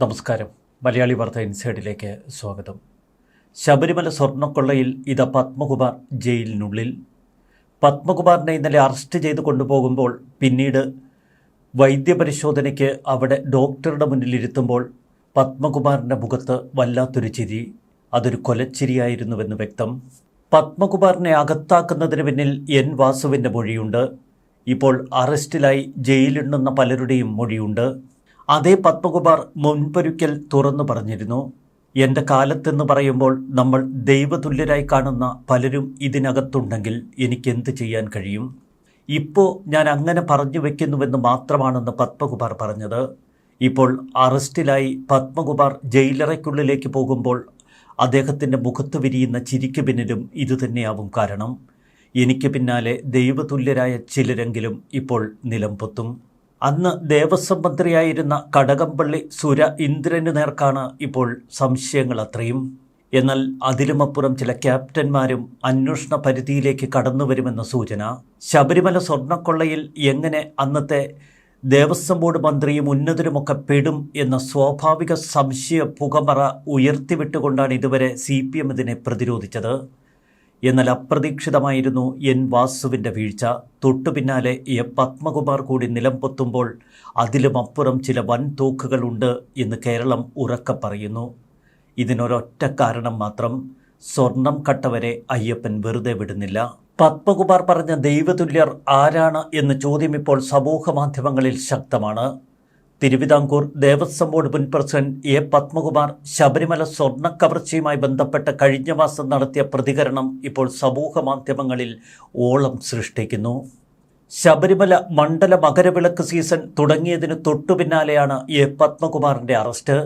നമസ്കാരം. മലയാളി വാർത്ത ഇൻസൈഡിലേക്ക് സ്വാഗതം. ശബരിമല സ്വർണക്കൊള്ളയിൽ ഇത പത്മകുമാർ ജയിലിനുള്ളിൽ. പത്മകുമാറിനെ ഇന്നലെ അറസ്റ്റ് ചെയ്ത് കൊണ്ടുപോകുമ്പോൾ പിന്നീട് വൈദ്യപരിശോധനയ്ക്ക് അവിടെ ഡോക്ടറുടെ മുന്നിലിരുത്തുമ്പോൾ പത്മകുമാറിന്റെ മുഖത്ത് വല്ലാത്തൊരു ചിരി അതൊരു കൊലച്ചിരിയായിരുന്നുവെന്ന് വ്യക്തം. പത്മകുമാറിനെ അകത്താക്കുന്നതിന് പിന്നിൽ എൻ വാസുവിന്റെ മൊഴിയുണ്ട്. ഇപ്പോൾ അറസ്റ്റിലായി ജയിലിടുന്ന പലരുടെയും മൊഴിയുണ്ട്. അതേ പത്മകുമാർ മുൻപൊരിക്കൽ തുറന്നു പറഞ്ഞിരുന്നു. എന്റെ കാലത്തെന്ന് പറയുമ്പോൾ നമ്മൾ ദൈവതുല്യരായി കാണുന്ന പലരും ഇതിനകത്തുണ്ടെങ്കിൽ എനിക്കെന്ത് ചെയ്യാൻ കഴിയും? ഇപ്പോൾ ഞാൻ അങ്ങനെ പറഞ്ഞു വെക്കുന്നുവെന്ന് മാത്രമാണെന്ന് പത്മകുമാർ പറഞ്ഞത്. ഇപ്പോൾ അറസ്റ്റിലായി പത്മകുമാർ ജയിലറയ്ക്കുള്ളിലേക്ക് പോകുമ്പോൾ അദ്ദേഹത്തിന്റെ മുഖത്ത് വിരിയുന്ന ചിരിക്ക് പിന്നിലും ഇതുതന്നെയാവും കാരണം. എനിക്ക് പിന്നാലെ ദൈവതുല്യരായ ചിലരെങ്കിലും ഇപ്പോൾ നിലംപൊത്തും. അന്ന് ദേവസ്വം മന്ത്രിയായിരുന്ന കടകംപള്ളി സുര ഇന്ദ്രന് നേർക്കാണ് ഇപ്പോൾ സംശയങ്ങൾ അത്രയും. എന്നാൽ അതിലുമപ്പുറം ചില ക്യാപ്റ്റന്മാരും അന്വേഷണ പരിധിയിലേക്ക് കടന്നു വരുമെന്ന സൂചന. ശബരിമല സ്വർണക്കൊള്ളയിൽ എങ്ങനെ അന്നത്തെ ദേവസ്വം ബോർഡ് മന്ത്രിയും ഉന്നതരുമൊക്കെ പെടും എന്ന സ്വാഭാവിക സംശയ പുകമറ ഉയർത്തിവിട്ടുകൊണ്ടാണ് ഇതുവരെ സി പി എം ഇതിനെ പ്രതിരോധിച്ചത്. എന്നാൽ അപ്രതീക്ഷിതമായിരുന്നു എൻ വാസുവിന്റെ വീഴ്ച. തൊട്ടു പിന്നാലെ എ പത്മകുമാർ കൂടി നിലം അതിലും അപ്പുറം ചില വൻ തോക്കുകളുണ്ട് എന്ന് കേരളം ഉറക്കെ പറയുന്നു. ഇതിനൊരൊറ്റ കാരണം മാത്രം സ്വർണം കട്ടവരെ അയ്യപ്പൻ വെറുതെ വിടുന്നില്ല. പത്മകുമാർ പറഞ്ഞ ദൈവതുല്യർ ആരാണ് എന്ന ചോദ്യം ഇപ്പോൾ സമൂഹ മാധ്യമങ്ങളിൽ ശക്തമാണ്. തിരുവിതാംകൂർ ദേവസ്വം ബോർഡ് മുൻ പ്രസിഡന്റ് എ പത്മകുമാർ ശബരിമല സ്വർണക്കവർച്ചയുമായി ബന്ധപ്പെട്ട് കഴിഞ്ഞ മാസം നടത്തിയ പ്രതികരണം ഇപ്പോൾ സമൂഹ മാധ്യമങ്ങളിൽ ഓളം സൃഷ്ടിക്കുന്നു. ശബരിമല മണ്ഡല മകരവിളക്ക് സീസൺ തുടങ്ങിയതിന് തൊട്ടു പിന്നാലെയാണ് എ പത്മകുമാറിന്റെ അറസ്റ്റ്.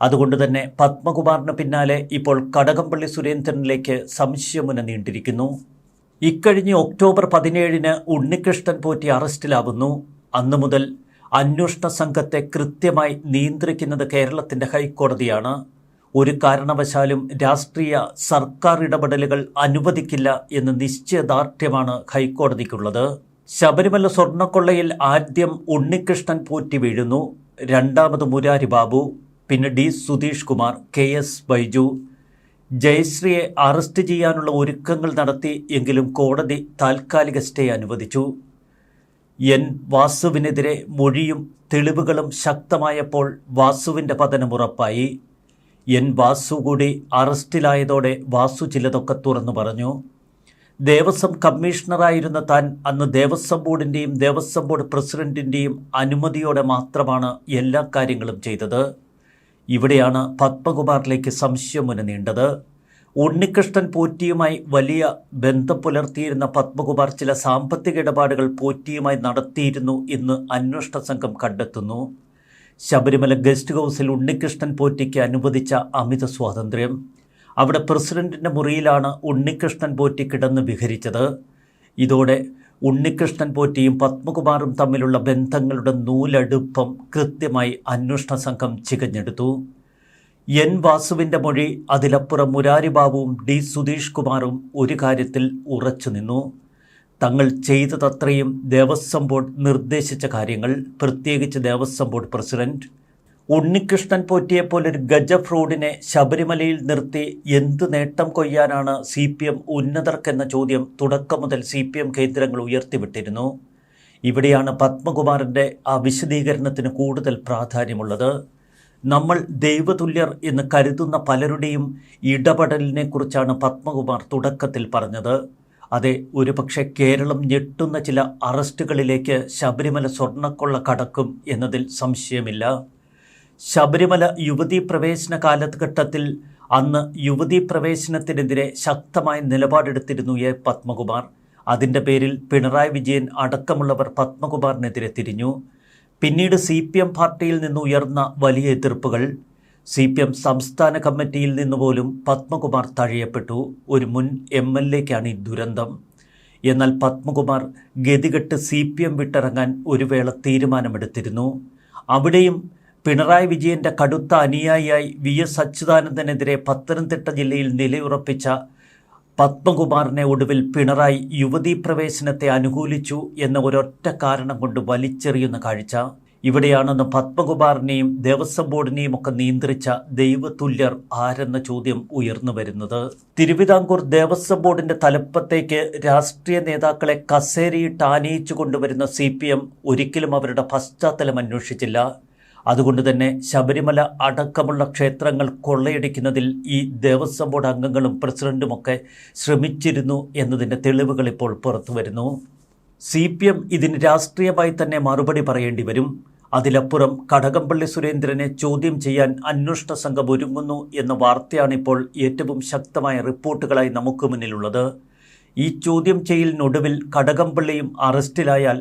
അതുകൊണ്ട് തന്നെ പത്മകുമാറിന് പിന്നാലെ ഇപ്പോൾ കടകംപള്ളി സുരേന്ദ്രനിലേക്ക് സംശയമുന നീണ്ടിരിക്കുന്നു. ഇക്കഴിഞ്ഞ ഒക്ടോബർ പതിനേഴിന് ഉണ്ണികൃഷ്ണൻ പോറ്റി അറസ്റ്റിലാവുന്നു. അന്നു മുതൽ അന്വേഷണ സംഘത്തെ കൃത്യമായി നിയന്ത്രിക്കുന്നത് കേരളത്തിന്റെ ഹൈക്കോടതിയാണ്. ഒരു കാരണവശാലും രാഷ്ട്രീയ സർക്കാർ ഇടപെടലുകൾ അനുവദിക്കില്ല എന്ന് നിശ്ചയദാർഢ്യമാണ് ഹൈക്കോടതിക്കുള്ളത്. ശബരിമല സ്വർണക്കൊള്ളയിൽ ആദ്യം ഉണ്ണികൃഷ്ണൻ പോറ്റി വീഴുന്നു. രണ്ടാമത് മുരാരി ബാബു പിന്നെ D Sudheesh Kumar K S Baiju. ജയശ്രീയെ arrest ചെയ്യാനുള്ള ഒരുക്കങ്ങൾ നടത്തി എങ്കിലും കോടതി താൽക്കാലിക സ്റ്റേ അനുവദിച്ചു. എൻ വാസുവിനെതിരെ മൊഴിയും തെളിവുകളും ശക്തമായപ്പോൾ വാസുവിന്റെ പതനം ഉറപ്പായി. എൻ വാസു കൂടി അറസ്റ്റിലായതോടെ വാസു ചിലതൊക്കെ തുറന്നു പറഞ്ഞു. ദേവസ്വം കമ്മീഷണറായിരുന്ന താൻ അന്ന് ദേവസ്വം ബോർഡിന്റെയും ദേവസ്വം ബോർഡ് പ്രസിഡന്റിന്റെയും അനുമതിയോടെ മാത്രമാണ് എല്ലാ കാര്യങ്ങളും ചെയ്തത്. ഇവിടെയാണ് പത്മകുമാറിലേക്ക് സംശയം മുന നീണ്ടത്. ഉണ്ണികൃഷ്ണൻ പോറ്റിയുമായി വലിയ ബന്ധം പുലർത്തിയിരുന്ന പത്മകുമാർ ചില സാമ്പത്തിക ഇടപാടുകൾ പോറ്റിയുമായി നടത്തിയിരുന്നു എന്ന് അന്വേഷണ സംഘം കണ്ടെത്തുന്നു. ശബരിമല ഗസ്റ്റ് ഹൗസിൽ ഉണ്ണികൃഷ്ണൻ പോറ്റിക്ക് അനുവദിച്ച അമിത സ്വാതന്ത്ര്യം. അവിടെ പ്രസിഡന്റിന്റെ മുറിയിലാണ് ഉണ്ണികൃഷ്ണൻ പോറ്റി കിടന്ന് വിഹരിച്ചത്. ഇതോടെ ഉണ്ണികൃഷ്ണൻ പോറ്റിയും പത്മകുമാറും തമ്മിലുള്ള ബന്ധങ്ങളുടെ നൂലടുപ്പം കൃത്യമായി അന്വേഷണ സംഘം ചികഞ്ഞെടുത്തു. എൻ വാസുവിന്റെ മൊഴി അതിലപ്പുറം മുരാരി ബാബുവും ഡി സുധീഷ് കുമാറും ഒരു കാര്യത്തിൽ ഉറച്ചു നിന്നു. തങ്ങൾ ചെയ്തതത്രയും ദേവസ്വം ബോർഡ് നിർദ്ദേശിച്ച കാര്യങ്ങൾ. പ്രത്യേകിച്ച് ദേവസ്വം ബോർഡ് പ്രസിഡന്റ് ഉണ്ണികൃഷ്ണൻ പോറ്റിയെപ്പോലൊരു ഗജ ഫ്രോഡിനെ ശബരിമലയിൽ നിർത്തി എന്ത് നേട്ടം കൊയ്യാനാണ് സി പി എം ഉന്നതർക്കെന്ന ചോദ്യം തുടക്കം മുതൽ സി പി എം കേന്ദ്രങ്ങൾ ഉയർത്തിവിട്ടിരുന്നു. ഇവിടെയാണ് പത്മകുമാറിന്റെ ആ വിശദീകരണത്തിന് കൂടുതൽ പ്രാധാന്യമുള്ളത്. നമ്മൾ ദൈവതുല്യർ എന്ന് കരുതുന്ന പലരുടെയും ഇടപെടലിനെക്കുറിച്ചാണ് പത്മകുമാർ തുടക്കത്തിൽ പറഞ്ഞത്. അതെ ഒരുപക്ഷെ കേരളം ഞെട്ടുന്ന ചില അറസ്റ്റുകളിലേക്ക് ശബരിമല സ്വർണക്കൊള്ള കടക്കും എന്നതിൽ സംശയമില്ല. ശബരിമല യുവതീ പ്രവേശന കാലഘട്ടത്തിൽ അന്ന് യുവതീ പ്രവേശനത്തിനെതിരെ ശക്തമായ നിലപാടെടുത്തിരുന്നു എ പത്മകുമാർ. അതിന്റെ പേരിൽ പിണറായി വിജയൻ അടക്കമുള്ളവർ പത്മകുമാറിനെതിരെ തിരിഞ്ഞു. പിന്നീട് സി പി എം പാർട്ടിയിൽ നിന്ന് ഉയർന്ന വലിയ എതിർപ്പുകൾ. സി പി എം സംസ്ഥാന കമ്മിറ്റിയിൽ നിന്ന് പോലും പത്മകുമാർ തഴയപ്പെട്ടു. ഒരു മുൻ എം എൽ എക്കാണ് ഈ ദുരന്തം. എന്നാൽ പത്മകുമാർ ഗതികെട്ട് സി പി എം വിട്ടിറങ്ങാൻ ഒരു വേള തീരുമാനമെടുത്തിരുന്നു. അവിടെയും പിണറായി വിജയന്റെ കടുത്ത അനുയായിയായി വി എസ് അച്യുതാനന്ദനെതിരെ പത്തനംതിട്ട ജില്ലയിൽ നിലയുറപ്പിച്ച പത്മകുമാറിനെ ഒടുവിൽ പിണറായി യുവതീ പ്രവേശനത്തെ അനുകൂലിച്ചു എന്ന ഒരൊറ്റ കാരണം കൊണ്ട് വലിച്ചെറിയുന്ന കാഴ്ച. ഇവിടെയാണെന്ന് പത്മകുമാറിനെയും ദേവസ്വം ബോർഡിനെയും ഒക്കെ നിയന്ത്രിച്ച ദൈവതുല്യർ ആരെന്ന ചോദ്യം ഉയർന്നു വരുന്നത്. തിരുവിതാംകൂർ ദേവസ്വം ബോർഡിന്റെ തലപ്പത്തേക്ക് രാഷ്ട്രീയ നേതാക്കളെ കസേരയിട്ട് ആനയിച്ചു കൊണ്ടുവരുന്ന സി ഒരിക്കലും അവരുടെ പശ്ചാത്തലം അന്വേഷിച്ചില്ല. അതുകൊണ്ട് തന്നെ ശബരിമല അടക്കമുള്ള ക്ഷേത്രങ്ങൾ കൊള്ളയടിക്കുന്നതിൽ ഈ ദേവസ്വം ബോർഡ് അംഗങ്ങളും പ്രസിഡന്റുമൊക്കെ ശ്രമിച്ചിരുന്നു എന്നതിന്റെ തെളിവുകൾ ഇപ്പോൾ പുറത്തു വരുന്നു. സി പി എം ഇതിന് രാഷ്ട്രീയമായി തന്നെ മറുപടി പറയേണ്ടി വരും. അതിലപ്പുറം കടകംപള്ളി സുരേന്ദ്രനെ ചോദ്യം ചെയ്യാൻ അന്വേഷണ സംഘം ഒരുങ്ങുന്നു എന്ന വാർത്തയാണിപ്പോൾ ഏറ്റവും ശക്തമായ റിപ്പോർട്ടുകളായി നമുക്ക് മുന്നിലുള്ളത്. ഈ ചോദ്യം ചെയ്യലിനൊടുവിൽ കടകംപള്ളിയും അറസ്റ്റിലായാൽ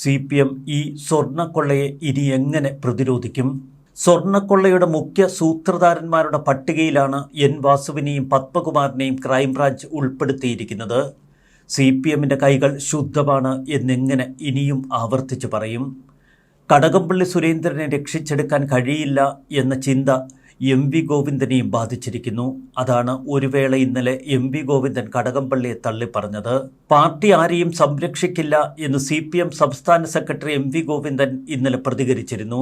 സി പി എം ഈ സ്വർണക്കൊള്ളയെ ഇനി എങ്ങനെ പ്രതിരോധിക്കും? സ്വർണക്കൊള്ളയുടെ മുഖ്യ സൂത്രധാരന്മാരുടെ പട്ടികയിലാണ് എൻ വാസുവിനെയും പത്മകുമാറിനെയും ക്രൈംബ്രാഞ്ച് ഉൾപ്പെടുത്തിയിരിക്കുന്നത്. സി പി എമ്മിന്റെ കൈകൾ ശുദ്ധമാണ് എന്നെങ്ങനെ ഇനിയും ആവർത്തിച്ചു പറയും? കടകംപള്ളി സുരേന്ദ്രനെ രക്ഷിച്ചെടുക്കാൻ കഴിയില്ല എന്ന ചിന്ത എം വി ഗോവിന്ദനെയും ബാധിച്ചിരിക്കുന്നു. അതാണ് ഒരു വേള ഇന്നലെ എം വി ഗോവിന്ദൻ കടകംപള്ളിയെ തള്ളിപ്പറഞ്ഞത്. പാർട്ടി ആരെയും സംരക്ഷിക്കില്ല എന്ന് സി പി എം സംസ്ഥാന സെക്രട്ടറി എം വി ഗോവിന്ദൻ ഇന്നലെ പ്രതികരിച്ചിരുന്നു.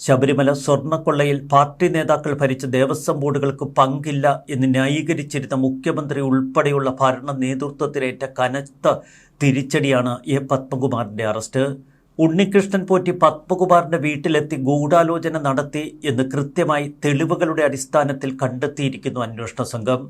ശബരിമല സ്വർണക്കൊള്ളയിൽ പാർട്ടി നേതാക്കൾ ഭരിച്ച ദേവസ്വം ബോർഡുകൾക്ക് പങ്കില്ല എന്ന് ന്യായീകരിച്ചിരുന്ന മുഖ്യമന്ത്രി ഉൾപ്പെടെയുള്ള ഭരണ നേതൃത്വത്തിലേറ്റ കനത്ത തിരിച്ചടിയാണ് എ പത്മകുമാറിന്റെ അറസ്റ്റ്. ഉണ്ണികൃഷ്ണൻ പോറ്റി പത്മകുമാറിന്റെ വീട്ടിലെത്തി ഗൂഢാലോചന നടത്തി എന്ന് കൃത്യമായി തെളിവുകളുടെ അടിസ്ഥാനത്തിൽ കണ്ടെത്തിയിരിക്കുന്നു അന്വേഷണ സംഘം.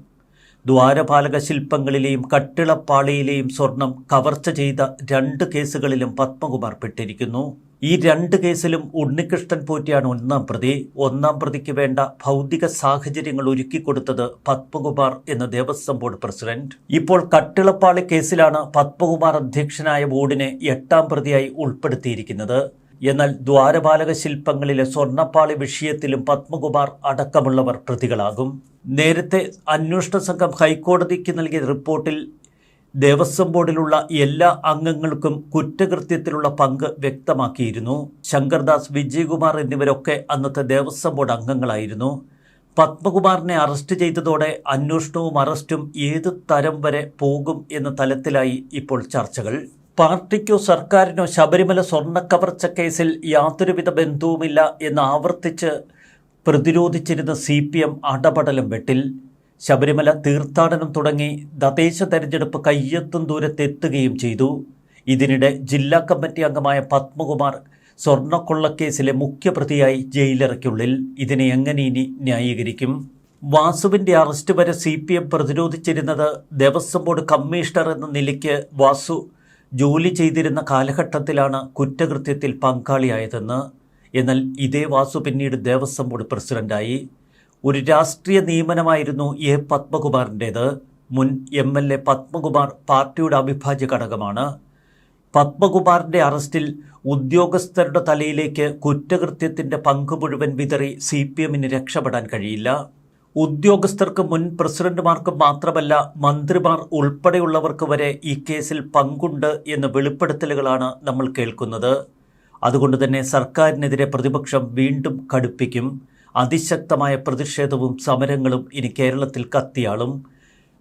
ദ്വാരപാലക ശില്പങ്ങളിലെയും കട്ടിളപ്പാളിയിലെയും സ്വർണം കവർച്ച ചെയ്ത രണ്ട് കേസുകളിലും പത്മകുമാർ പെട്ടിരിക്കുന്നു. ഈ രണ്ട് കേസിലും ഉണ്ണികൃഷ്ണൻ പോറ്റിയാണ് ഒന്നാം പ്രതി. ഒന്നാം പ്രതിക്ക് വേണ്ട ഭൗതിക സാഹചര്യങ്ങൾ ഒരുക്കിക്കൊടുത്തത് പത്മകുമാർ എന്ന ദേവസ്വം ബോർഡ് പ്രസിഡന്റ്. ഇപ്പോൾ കട്ടിളപ്പാളി കേസിലാണ് പത്മകുമാർ അധ്യക്ഷനായ ബോർഡിനെ എട്ടാം പ്രതിയായി ഉൾപ്പെടുത്തിയിരിക്കുന്നത്. എന്നാൽ ദ്വാരപാലക ശില്പങ്ങളിലെ സ്വർണപ്പാളി വിഷയത്തിലും പത്മകുമാർ അടക്കമുള്ളവർ പ്രതികളാകും. നേരത്തെ അന്വേഷണ സംഘം ഹൈക്കോടതിക്ക് നൽകിയ റിപ്പോർട്ടിൽ ദേവസ്വം ബോർഡിലുള്ള എല്ലാ അംഗങ്ങൾക്കും കുറ്റകൃത്യത്തിലുള്ള പങ്ക് വ്യക്തമാക്കിയിരുന്നു. ശങ്കർദാസ് വിജയകുമാർ എന്നിവരൊക്കെ അന്നത്തെ ദേവസ്വം ബോർഡ് അംഗങ്ങളായിരുന്നു. പത്മകുമാറിനെ അറസ്റ്റ് ചെയ്തതോടെ അന്വേഷണവും അറസ്റ്റും ഏത് തരം വരെ പോകും എന്ന തലത്തിലായി ഇപ്പോൾ ചർച്ചകൾ. പാർട്ടിക്കോ സർക്കാരിനോ ശബരിമല സ്വർണക്കവർച്ച കേസിൽ യാതൊരുവിധ ബന്ധവുമില്ല എന്ന് ആവർത്തിച്ച് പ്രതിരോധിച്ചിരുന്ന സി പി എം അടപടലം വെട്ടിൽ. ശബരിമല തീർത്ഥാടനം തുടങ്ങി തദ്ദേശ തെരഞ്ഞെടുപ്പ് കയ്യെത്തും ദൂരത്തെത്തുകയും ചെയ്തു. ഇതിനിടെ ജില്ലാ കമ്മിറ്റി അംഗമായ പത്മകുമാർ സ്വർണക്കൊള്ളക്കേസിലെ മുഖ്യപ്രതിയായി ജയിലറയ്ക്കുള്ളിൽ. ഇതിനെ എങ്ങനെ ഇനി ന്യായീകരിക്കും? വാസുവിന്റെ അറസ്റ്റ് വരെ സി പി എം പ്രതിരോധിച്ചിരുന്നത് ദേവസ്വം ബോർഡ് കമ്മീഷണർ എന്ന നിലയ്ക്ക് വാസു ജോലി ചെയ്തിരുന്ന കാലഘട്ടത്തിലാണ് കുറ്റകൃത്യത്തിൽ പങ്കാളിയായതെന്ന്. എന്നാൽ ഇതേ വാസു പിന്നീട് ദേവസ്വം ബോർഡ് പ്രസിഡന്റായി. ഒരു രാഷ്ട്രീയ നിയമനമായിരുന്നു എ പത്മകുമാറിന്റേത് മുൻ എം എൽ എ പത്മകുമാർ പാർട്ടിയുടെ അവിഭാജ്യ ഘടകമാണ്. പത്മകുമാറിന്റെ അറസ്റ്റിൽ ഉദ്യോഗസ്ഥരുടെ തലയിലേക്ക് കുറ്റകൃത്യത്തിന്റെ പങ്ക് മുഴുവൻ വിതറി സി പി എമ്മിന് രക്ഷപ്പെടാൻ കഴിയില്ല. ഉദ്യോഗസ്ഥർക്ക് മുൻ പ്രസിഡന്റുമാർക്ക് മാത്രമല്ല മന്ത്രിമാർ ഉൾപ്പെടെയുള്ളവർക്ക് വരെ ഈ കേസിൽ പങ്കുണ്ട് എന്ന വെളിപ്പെടുത്തലുകളാണ് നമ്മൾ കേൾക്കുന്നത്. അതുകൊണ്ട് തന്നെ സർക്കാരിനെതിരെ പ്രതിപക്ഷം വീണ്ടും കടുപ്പിക്കും. അതിശക്തമായ പ്രതിഷേധവും സമരങ്ങളും ഇനി കേരളത്തിൽ കത്തിയാളും.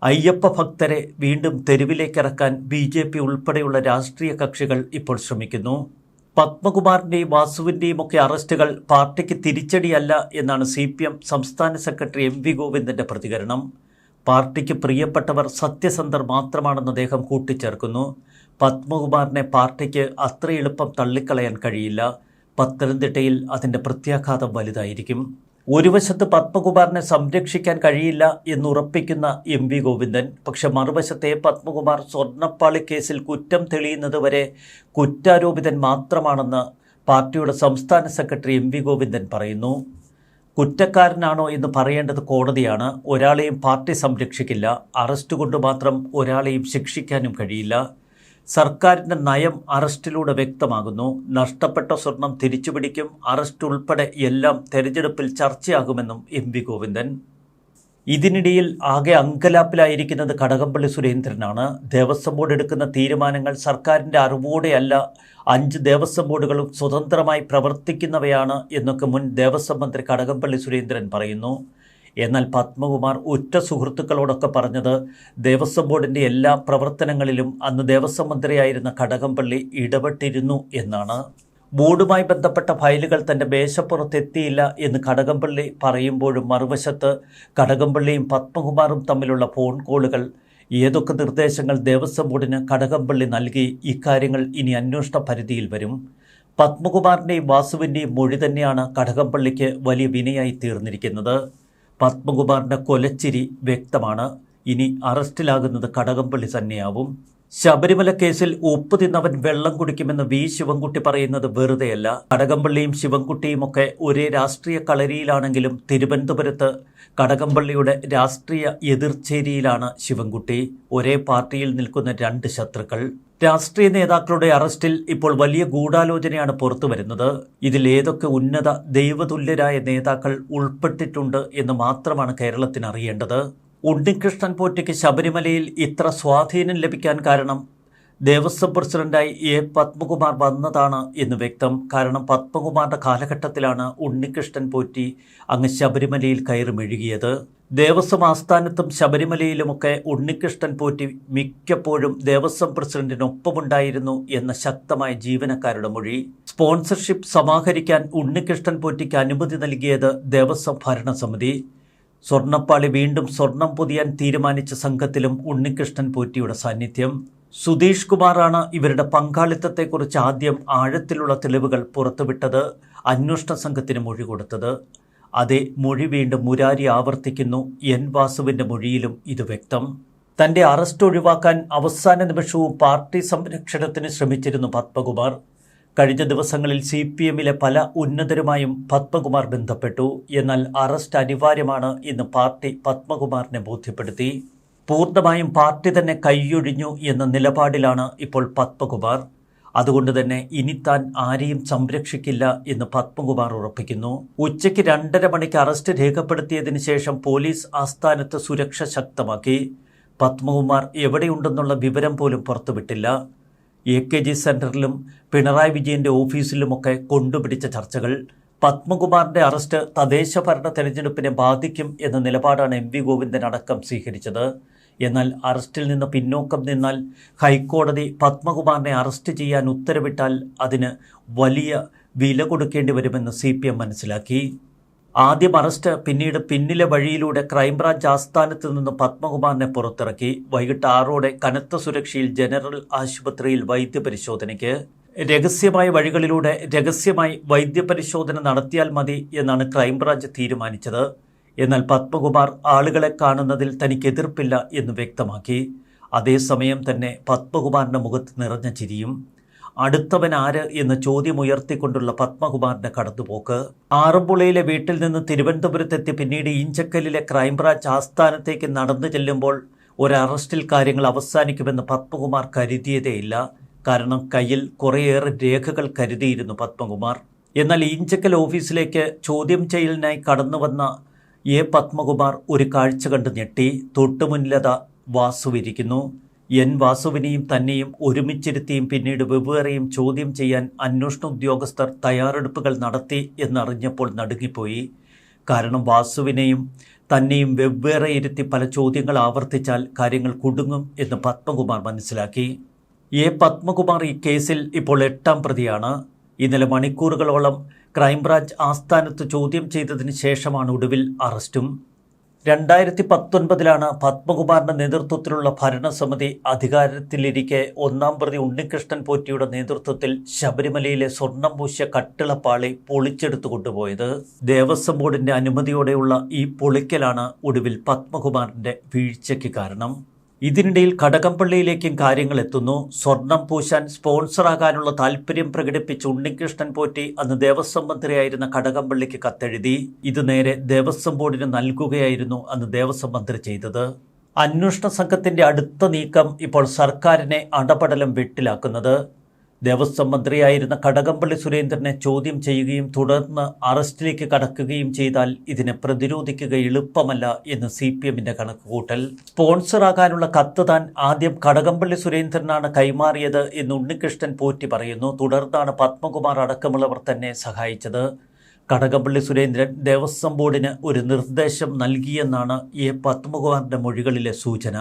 അയ്യപ്പ ഭക്തരെ വീണ്ടും തെരുവിലേക്കിറക്കാൻ ബി ജെ പി ഉൾപ്പെടെയുള്ള രാഷ്ട്രീയ കക്ഷികൾ ഇപ്പോൾ ശ്രമിക്കുന്നു. പത്മകുമാറിന്റെയും വാസുവിന്റെയും ഒക്കെ അറസ്റ്റുകൾ പാർട്ടിക്ക് തിരിച്ചടിയല്ല എന്നാണ് സി പി എം സംസ്ഥാന സെക്രട്ടറി എം വി ഗോവിന്ദന്റെ പ്രതികരണം. പാർട്ടിക്ക് പ്രിയപ്പെട്ടവർ സത്യസന്ധർ മാത്രമാണെന്ന് അദ്ദേഹം കൂട്ടിച്ചേർക്കുന്നു. പത്മകുമാറിനെ പാർട്ടിക്ക് അത്ര എളുപ്പം തള്ളിക്കളയാൻ കഴിയില്ല. പത്തനംതിട്ടയിൽ അതിന്റെ പ്രത്യാഘാതം വലുതായിരിക്കും. ഒരു വശത്ത് പത്മകുമാറിനെ സംരക്ഷിക്കാൻ കഴിയില്ല എന്നുറപ്പിക്കുന്ന എം വി ഗോവിന്ദൻ പക്ഷെ മറുവശത്തെ പത്മകുമാർ സ്വർണപ്പാളി കേസിൽ കുറ്റം തെളിയുന്നത് വരെ കുറ്റാരോപിതൻ മാത്രമാണെന്ന് പാർട്ടിയുടെ സംസ്ഥാന സെക്രട്ടറി എം വി ഗോവിന്ദൻ പറയുന്നു. കുറ്റക്കാരനാണോ എന്ന് പറയേണ്ടത് കോടതിയാണ്. ഒരാളെയും പാർട്ടി സംരക്ഷിക്കില്ല. അറസ്റ്റ് കൊണ്ട് മാത്രം ഒരാളെയും ശിക്ഷിക്കാനും കഴിയില്ല. സർക്കാരിന്റെ നയം അറസ്റ്റിലൂടെ വ്യക്തമാകുന്നു. നഷ്ടപ്പെട്ട സ്വർണം തിരിച്ചുപിടിക്കും. അറസ്റ്റ് ഉൾപ്പെടെ എല്ലാം തെരഞ്ഞെടുപ്പിൽ ചർച്ചയാകുമെന്നും എം വി ഗോവിന്ദൻ. ഇതിനിടയിൽ ആകെ അങ്കലാപ്പിലായിരിക്കുന്നത് കടകംപള്ളി സുരേന്ദ്രനാണ്. ദേവസ്വം ബോർഡ് എടുക്കുന്ന തീരുമാനങ്ങൾ സർക്കാരിന്റെ അറിവോടെയല്ല അഞ്ച് ദേവസ്വം ബോർഡുകളും സ്വതന്ത്രമായി പ്രവർത്തിക്കുന്നവയാണ് എന്നൊക്കെ മുൻ ദേവസ്വം മന്ത്രി കടകംപള്ളി സുരേന്ദ്രൻ പറയുന്നു. എന്നാൽ പത്മകുമാർ ഉറ്റ സുഹൃത്തുക്കളോടൊക്കെ പറഞ്ഞത് ദേവസ്വം ബോർഡിന്റെ എല്ലാ പ്രവർത്തനങ്ങളിലും അന്ന് ദേവസ്വം മന്ത്രിയായിരുന്ന കടകംപള്ളി ഇടപെട്ടിരുന്നു എന്നാണ്. ബോർഡുമായി ബന്ധപ്പെട്ട ഫയലുകൾ തന്റെ മേശപ്പുറത്തെത്തിയില്ല എന്ന് കടകംപള്ളി പറയുമ്പോഴും മറുവശത്ത് കടകംപള്ളിയും പത്മകുമാറും തമ്മിലുള്ള ഫോൺ കോളുകൾ ഏതൊക്കെ നിർദ്ദേശങ്ങൾ ദേവസ്വം ബോർഡിന് കടകംപള്ളി നൽകി ഇക്കാര്യങ്ങൾ ഇനി അന്വേഷണ പരിധിയിൽ വരും. പത്മകുമാറിന്റെയും വാസുവിന്റെയും മൊഴി തന്നെയാണ് കടകംപള്ളിക്ക് വലിയ വിനയായി തീർന്നിരിക്കുന്നത്. പത്മകുമാറിന്റെ കൊലച്ചിരി വ്യക്തമാണ്. ഇനി അറസ്റ്റിലാകുന്നത് കടകംപള്ളി തന്നെയാവും. ശബരിമല കേസിൽ ഉപ്പ് തിന്നവൻ വെള്ളം കുടിക്കുമെന്ന് വി. ശിവൻകുട്ടി പറയുന്നത് വെറുതെയല്ല. കടകംപള്ളിയും ശിവൻകുട്ടിയും ഒക്കെ ഒരേ രാഷ്ട്രീയ കളരിയിലാണെങ്കിലും തിരുവനന്തപുരത്ത് കടകംപള്ളിയുടെ രാഷ്ട്രീയ എതിർച്ചേരിയിലാണ് ശിവൻകുട്ടി. ഒരേ പാർട്ടിയിൽ നിൽക്കുന്ന രണ്ട് ശത്രുക്കൾ. രാഷ്ട്രീയ നേതാക്കളുടെ അറസ്റ്റിൽ ഇപ്പോൾ വലിയ ഗൂഢാലോചനയാണ് പുറത്തു വരുന്നത്. ഇതിൽ ഏതൊക്കെ ഉന്നത ദൈവതുല്യരായ നേതാക്കൾ ഉൾപ്പെട്ടിട്ടുണ്ട് എന്ന് മാത്രമാണ് കേരളത്തിന് അറിയേണ്ടത്. ഉണ്ണികൃഷ്ണൻ പോറ്റയ്ക്ക് ശബരിമലയിൽ ഇത്ര സ്വാധീനം ലഭിക്കാൻ കാരണം ദേവസ്വം പ്രസിഡന്റായി എ പത്മകുമാർ വന്നതാണ് എന്ന് വ്യക്തം. കാരണം പത്മകുമാറിന്റെ കാലഘട്ടത്തിലാണ് ഉണ്ണികൃഷ്ണൻ പോറ്റി അങ്ങ് ശബരിമലയിൽ കയറി മെഴുകിയത്. ദേവസ്വം ആസ്ഥാനത്തും ശബരിമലയിലുമൊക്കെ ഉണ്ണികൃഷ്ണൻ പോറ്റി മിക്കപ്പോഴും ദേവസ്വം പ്രസിഡന്റിനൊപ്പമുണ്ടായിരുന്നു എന്ന ശക്തമായ ജീവനക്കാരുടെ മൊഴി. സ്പോൺസർഷിപ്പ് സമാഹരിക്കാൻ ഉണ്ണികൃഷ്ണൻ പോറ്റിക്ക് അനുമതി നൽകിയത് ദേവസ്വം ഭരണസമിതി. സ്വർണപ്പാളി വീണ്ടും സ്വർണം പൊതിയാൻ തീരുമാനിച്ച സംഘത്തിലും ഉണ്ണികൃഷ്ണൻ പോറ്റിയുടെ സാന്നിധ്യം. സുധീഷ് കുമാറാണ് ഇവരുടെ പങ്കാളിത്തത്തെക്കുറിച്ച് ആദ്യം ആഴത്തിലുള്ള തെളിവുകൾ പുറത്തുവിട്ടത്. അന്വേഷണ സംഘത്തിന് മൊഴി കൊടുത്തത്. അതേ മൊഴി വീണ്ടും മുരാരി ആവർത്തിക്കുന്നു. എൻ വാസുവിന്റെ മൊഴിയിലും ഇത് വ്യക്തം. തന്റെ അറസ്റ്റ് ഒഴിവാക്കാൻ അവസാന നിമിഷവും പാർട്ടി സംരക്ഷണത്തിന് ശ്രമിച്ചിരുന്നു പത്മകുമാർ. കഴിഞ്ഞ ദിവസങ്ങളിൽ സി പി എമ്മിലെ പല ഉന്നതരുമായും പത്മകുമാർ ബന്ധപ്പെട്ടു. എന്നാൽ അറസ്റ്റ് അനിവാര്യമാണ് എന്ന് പാർട്ടി പത്മകുമാറിനെ ബോധ്യപ്പെടുത്തി. പൂർണമായും പാർട്ടി തന്നെ കൈയൊഴിഞ്ഞു എന്ന നിലപാടിലാണ് ഇപ്പോൾ പത്മകുമാർ. അതുകൊണ്ട് തന്നെ ഇനി താൻ ആരെയും സംരക്ഷിക്കില്ല എന്ന് പത്മകുമാർ ഉറപ്പിക്കുന്നു. ഉച്ചയ്ക്ക് രണ്ടര മണിക്ക് അറസ്റ്റ് രേഖപ്പെടുത്തിയതിനു ശേഷം പോലീസ് ആസ്ഥാനത്ത് സുരക്ഷ ശക്തമാക്കി. പത്മകുമാർ എവിടെയുണ്ടെന്നുള്ള വിവരം പോലും പുറത്തുവിട്ടില്ല. എ കെ ജി സെന്ററിലും പിണറായി വിജയന്റെ ഓഫീസിലുമൊക്കെ കൊണ്ടുപിടിച്ച ചർച്ചകൾ. പത്മകുമാറിന്റെ അറസ്റ്റ് തദ്ദേശ ഭരണ തെരഞ്ഞെടുപ്പിനെ ബാധിക്കും എന്ന നിലപാടാണ് എം വി ഗോവിന്ദൻ അടക്കം സ്വീകരിച്ചത്. എന്നാൽ അറസ്റ്റിൽ നിന്ന് പിന്നോക്കം നിന്നാൽ ഹൈക്കോടതി പത്മകുമാറിനെ അറസ്റ്റ് ചെയ്യാൻ ഉത്തരവിട്ടാൽ അതിന് വലിയ വില കൊടുക്കേണ്ടി വരുമെന്ന് സി പി എം മനസ്സിലാക്കി. ആദ്യം അറസ്റ്റ് പിന്നീട് പിന്നിലെ വഴിയിലൂടെ ക്രൈംബ്രാഞ്ച് ആസ്ഥാനത്ത് നിന്ന് പത്മകുമാറിനെ പുറത്തിറക്കി. വൈകിട്ട് ആറോടെ കനത്ത സുരക്ഷയിൽ ജനറൽ ആശുപത്രിയിൽ വൈദ്യപരിശോധനയ്ക്ക്. രഹസ്യമായ വഴികളിലൂടെ രഹസ്യമായി വൈദ്യപരിശോധന നടത്തിയാൽ മതി എന്നാണ് ക്രൈംബ്രാഞ്ച് തീരുമാനിച്ചത്. എന്നാൽ പത്മകുമാർ ആളുകളെ കാണുന്നതിൽ തനിക്ക് എതിർപ്പില്ല എന്ന് വ്യക്തമാക്കി. അതേസമയം തന്നെ പത്മകുമാറിന്റെ മുഖത്ത് നിറഞ്ഞ ചിരിയും അടുത്തവൻ ആര് എന്ന ചോദ്യമുയർത്തിക്കൊണ്ടുള്ള പത്മകുമാറിന്റെ കടന്നുപോക്ക്. ആറന്മുളയിലെ വീട്ടിൽ നിന്ന് തിരുവനന്തപുരത്തെത്തി പിന്നീട് ഈഞ്ചക്കല്ലിലെ ക്രൈംബ്രാഞ്ച് ആസ്ഥാനത്തേക്ക് നടന്നു ചെല്ലുമ്പോൾ ഒരു അറസ്റ്റിൽ കാര്യങ്ങൾ അവസാനിക്കുമെന്ന് പത്മകുമാർ കരുതിയതേയില്ല. കാരണം കയ്യിൽ കുറേയേറെ രേഖകൾ കരുതിയിരുന്നു പത്മകുമാർ. എന്നാൽ ഈഞ്ചക്കൽ ഓഫീസിലേക്ക് ചോദ്യം ചെയ്യലിനായി കടന്നു വന്ന എ പത്മകുമാർ ഒരു കാഴ്ച കണ്ട് ഞെട്ടി തൊട്ടുമുന്നിലത വാസുവിരിക്കുന്നു. എൻ വാസുവിനെയും തന്നെയും ഒരുമിച്ചിരുത്തിയും പിന്നീട് വെവ്വേറെയും ചോദ്യം ചെയ്യാൻ അന്വേഷണ ഉദ്യോഗസ്ഥർ തയ്യാറെടുപ്പുകൾ നടത്തി എന്നറിഞ്ഞപ്പോൾ നടുങ്ങിപ്പോയി. കാരണം വാസുവിനെയും തന്നെയും വെവ്വേറെ ഇരുത്തി പല ചോദ്യങ്ങൾ ആവർത്തിച്ചാൽ കാര്യങ്ങൾ കുടുങ്ങും എന്ന് പത്മകുമാർ മനസ്സിലാക്കി. എ പത്മകുമാർ ഈ കേസിൽ ഇപ്പോൾ എട്ടാം പ്രതിയാണ്. ഇന്നലെ മണിക്കൂറുകളോളം ക്രൈംബ്രാഞ്ച് ആസ്ഥാനത്ത് ചോദ്യം ചെയ്തതിന് ശേഷമാണ് ഒടുവിൽ അറസ്റ്റും. രണ്ടായിരത്തി പത്തൊൻപതിലാണ് പത്മകുമാറിന്റെ നേതൃത്വത്തിലുള്ള ഭരണസമിതി അധികാരത്തിലിരിക്കെ ഒന്നാം പ്രതി ഉണ്ണികൃഷ്ണൻ പോറ്റിയുടെ നേതൃത്വത്തിൽ ശബരിമലയിലെ സ്വർണം പൂശിയ കട്ടിളപ്പാളി പൊളിച്ചെടുത്തു കൊണ്ടുപോയത്. ദേവസ്വം ബോർഡിന്റെ അനുമതിയോടെയുള്ള ഈ പൊളിക്കലാണ് ഒടുവിൽ പത്മകുമാറിന്റെ വീഴ്ചയ്ക്ക് കാരണം. ഇതിനിടയിൽ കടകംപള്ളിയിലേക്കും കാര്യങ്ങൾ എത്തുന്നു. സ്വർണം പൂശാൻ സ്പോൺസറാകാനുള്ള താല്പര്യം പ്രകടിപ്പിച്ച് ഉണ്ണികൃഷ്ണൻ പോറ്റി അന്ന് ദേവസ്വം മന്ത്രിയായിരുന്ന കടകംപള്ളിക്ക് കത്തെഴുതി. ഇത് നേരെ ദേവസ്വം ബോർഡിന് നൽകുകയായിരുന്നു അന്ന് ദേവസ്വം മന്ത്രി ചെയ്തത്. അന്വേഷണ സംഘത്തിന്റെ അടുത്ത നീക്കം ഇപ്പോൾ സർക്കാരിനെ അടപടലം വെട്ടിലാക്കുന്നത്. ദേവസ്വം മന്ത്രിയായിരുന്ന കടകംപള്ളി സുരേന്ദ്രനെ ചോദ്യം ചെയ്യുകയും തുടർന്ന് അറസ്റ്റിലേക്ക് കടക്കുകയും ചെയ്താൽ ഇതിനെ പ്രതിരോധിക്കുക എളുപ്പമല്ല എന്ന് സി പി എമ്മിന്റെ കണക്കുകൂട്ടൽ. സ്പോൺസറാകാനുള്ള കത്ത് താൻ ആദ്യം കടകംപള്ളി സുരേന്ദ്രനാണ് കൈമാറിയത് എന്ന് ഉണ്ണികൃഷ്ണൻ പോറ്റി പറയുന്നു. തുടർന്നാണ് പത്മകുമാർ അടക്കമുള്ളവർ തന്നെ സഹായിച്ചത്. കടകംപള്ളി സുരേന്ദ്രൻ ദേവസ്വം ബോർഡിന് ഒരു നിർദ്ദേശം നൽകിയെന്നാണ് എ പത്മകുമാറിന്റെ മൊഴികളിലെ സൂചന.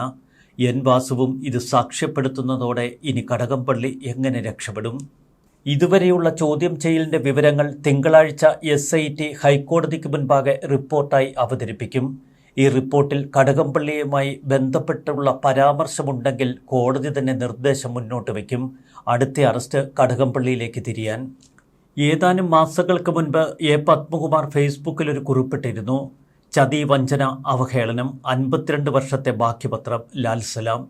എൻ വാസുവും ഇത് സാക്ഷ്യപ്പെടുത്തുന്നതോടെ ഇനി കടകംപള്ളി എങ്ങനെ രക്ഷപ്പെടും? ഇതുവരെയുള്ള ചോദ്യം ചെയ്യലിന്റെ വിവരങ്ങൾ തിങ്കളാഴ്ച എസ് ഐ ടി ഹൈക്കോടതിക്ക് മുൻപാകെ റിപ്പോർട്ടായി അവതരിപ്പിക്കും. ഈ റിപ്പോർട്ടിൽ കടകംപള്ളിയുമായി ബന്ധപ്പെട്ടുള്ള പരാമർശമുണ്ടെങ്കിൽ കോടതി തന്നെ നിർദ്ദേശം മുന്നോട്ട് വയ്ക്കും. അടുത്ത അറസ്റ്റ് കടകംപള്ളിയിലേക്ക് തിരിയാൻ. ഏതാനും മാസങ്ങൾക്ക് മുൻപ് എ പത്മകുമാർ ഫേസ്ബുക്കിൽ ഒരു കുറിപ്പിട്ടിരുന്നു. ചതി വഞ്ചന അവഹേളനം അൻപത്തിരണ്ട് വർഷത്തെ ബാക്കിപത്രം ലാൽ സലാം.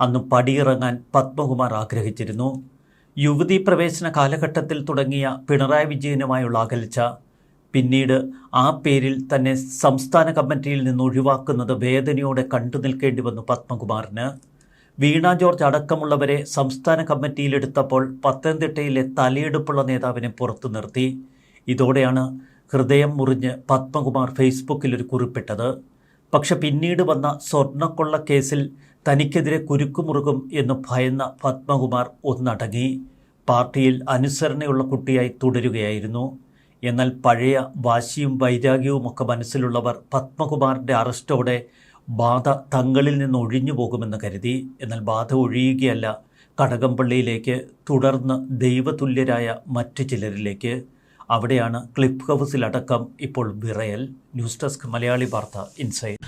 അന്ന് പടിയിറങ്ങാൻ പത്മകുമാർ ആഗ്രഹിച്ചിരുന്നു. യുവതി പ്രവേശന കാലഘട്ടത്തിൽ തുടങ്ങിയ പിണറായി വിജയനുമായുള്ള അകൽച്ച പിന്നീട് ആ പേരിൽ തന്നെ സംസ്ഥാന കമ്മിറ്റിയിൽ നിന്ന് ഒഴിവാക്കുന്നത് വേദനയോടെ കണ്ടു നിൽക്കേണ്ടി വന്നു പത്മകുമാറിന്. വീണ ജോർജ് അടക്കമുള്ളവരെ സംസ്ഥാന കമ്മിറ്റിയിലെടുത്തപ്പോൾ പത്തനംതിട്ടയിലെ തലയെടുപ്പുള്ള നേതാവിനെ പുറത്തു നിർത്തി. ഇതോടെയാണ് ഹൃദയം മുറിഞ്ഞ് പത്മകുമാർ ഫേസ്ബുക്കിൽ ഒരു കുറിപ്പിട്ടത്. പക്ഷെ പിന്നീട് വന്ന സ്വർണക്കൊള്ള കേസിൽ തനിക്കെതിരെ കുരുക്കുമുറുകും എന്ന് ഭയന്ന പത്മകുമാർ ഒന്നടങ്ങി. പാർട്ടിയിൽ അനുസരണയുള്ള കുട്ടിയായി തുടരുകയായിരുന്നു. എന്നാൽ പഴയ വാശിയും വൈരാഗ്യവുമൊക്കെ മനസ്സിലുള്ളവർ പത്മകുമാറിന്റെ അറസ്റ്റോടെ ബാധ തങ്ങളിൽ നിന്ന് ഒഴിഞ്ഞു പോകുമെന്ന് കരുതി. എന്നാൽ ബാധ ഒഴിയുകയല്ല കടകംപള്ളിയിലേക്ക് തുടർന്ന് ദൈവതുല്യരായ മറ്റു ചിലരിലേക്ക്. അവിടെയാണ് ക്ലിഫ് ഹൗസിലടക്കം ഇപ്പോൾ വിറയൽ. ന്യൂസ് ഡെസ്ക് മലയാളി വാർത്ത ഇൻസൈഡ്